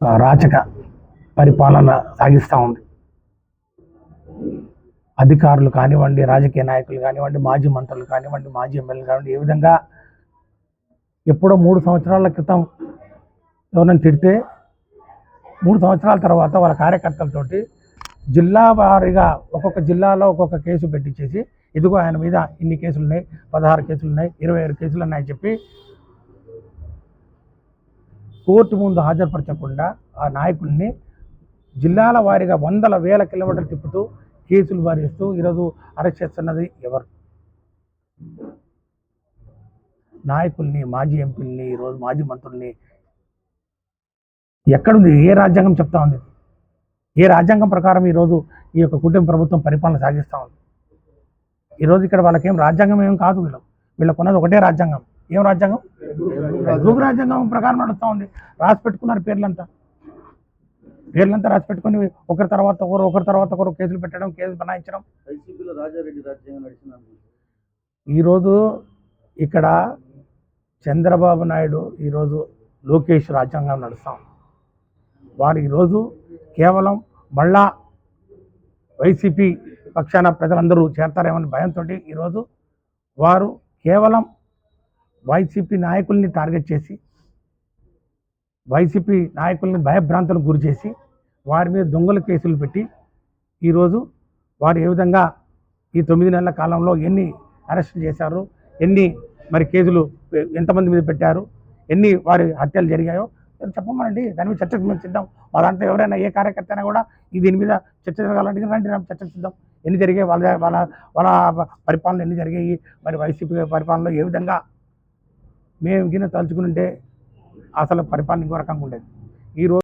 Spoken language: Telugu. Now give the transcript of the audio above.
రాచక పరిపాలన సాగిస్తూ ఉంది. అధికారులు కానివ్వండి రాజకీయ నాయకులు కానివ్వండి మాజీ మంత్రులు కానివ్వండి మాజీ ఎమ్మెల్యేలు కానివ్వండి ఏ విధంగా ఎప్పుడో మూడు సంవత్సరాల క్రితం ఎవరైనా తిడితే మూడు సంవత్సరాల తర్వాత వాళ్ళ కార్యకర్తలతోటి జిల్లా వారీగా ఒక్కొక్క జిల్లాలో ఒక్కొక్క కేసు పెట్టించేసి ఇదిగో ఆయన మీద ఇన్ని కేసులు ఉన్నాయి పదహారు కేసులు ఉన్నాయి ఇరవై ఆరు కేసులు ఉన్నాయని చెప్పి కోర్టు ముందు హాజరుపరచకుండా ఆ నాయకుల్ని జిల్లాల వారీగా వందల వేల కిలోమీటర్లు తిప్పుతూ కేసులు వారిస్తూ ఈరోజు అరెస్ట్ చేస్తున్నది ఎవరు? నాయకుల్ని మాజీ ఎంపీల్ని ఈరోజు మాజీ మంత్రుల్ని ఎక్కడుంది? ఏ రాజ్యాంగం చెప్తా ఉంది? ఏ రాజ్యాంగం ప్రకారం ఈరోజు ఈ యొక్క కుటుంబ ప్రభుత్వం పరిపాలన సాగిస్తూ ఉంది? ఈరోజు ఇక్కడ వాళ్ళకేం రాజ్యాంగం ఏం కాదు వీళ్ళు వీళ్ళకున్నది ఒకటే రాజ్యాంగం. ఏం రాజ్యాంగం? గ్రూప్ రాజ్యాంగం ప్రకారం నడుస్తూ ఉంది. రాసి పెట్టుకున్నారు పేర్లంతా. పేర్లంతా రాసి పెట్టుకుని ఒకరి తర్వాత ఒకరు ఒకరి తర్వాత ఒకరు కేసులు పెట్టడం కేసులు బనాయించడం. ఈరోజు ఇక్కడ చంద్రబాబు నాయుడు ఈరోజు లోకేష్ రాజ్యాంగం నడుస్తాం వారు ఈరోజు కేవలం మళ్ళా వైసీపీ పక్షాన ప్రజలందరూ చేరతారేమని భయంతో ఈరోజు వారు కేవలం వైసీపీ నాయకుల్ని టార్గెట్ చేసి వైసీపీ నాయకుల్ని భయభ్రాంతులకు గురి చేసి వారి మీద దొంగల కేసులు పెట్టి ఈరోజు వారు ఏ విధంగా ఈ తొమ్మిది నెలల కాలంలో ఎన్ని అరెస్టులు చేశారు ఎన్ని మరి కేసులు ఎంతమంది మీద పెట్టారు ఎన్ని వారి హత్యలు జరిగాయో మీరు దాని మీద చర్చకు మేము సిద్ధం. మా దాంట్లో ఎవరైనా ఏ కార్యకర్త అయినా కూడా ఈ దీని మీద చర్చ జరగాలంటే రండి రండి చర్చకు సిద్ధం. ఎన్ని జరిగాయి వాళ్ళ వాళ్ళ వాళ్ళ పరిపాలన ఎన్ని జరిగాయి మరి వైసీపీ పరిపాలనలో ఏ విధంగా మేము గిన్నె తలుచుకుంటే అసలు పరిపాలన ఇంకో రకంగా ఉండేది. ఈరోజు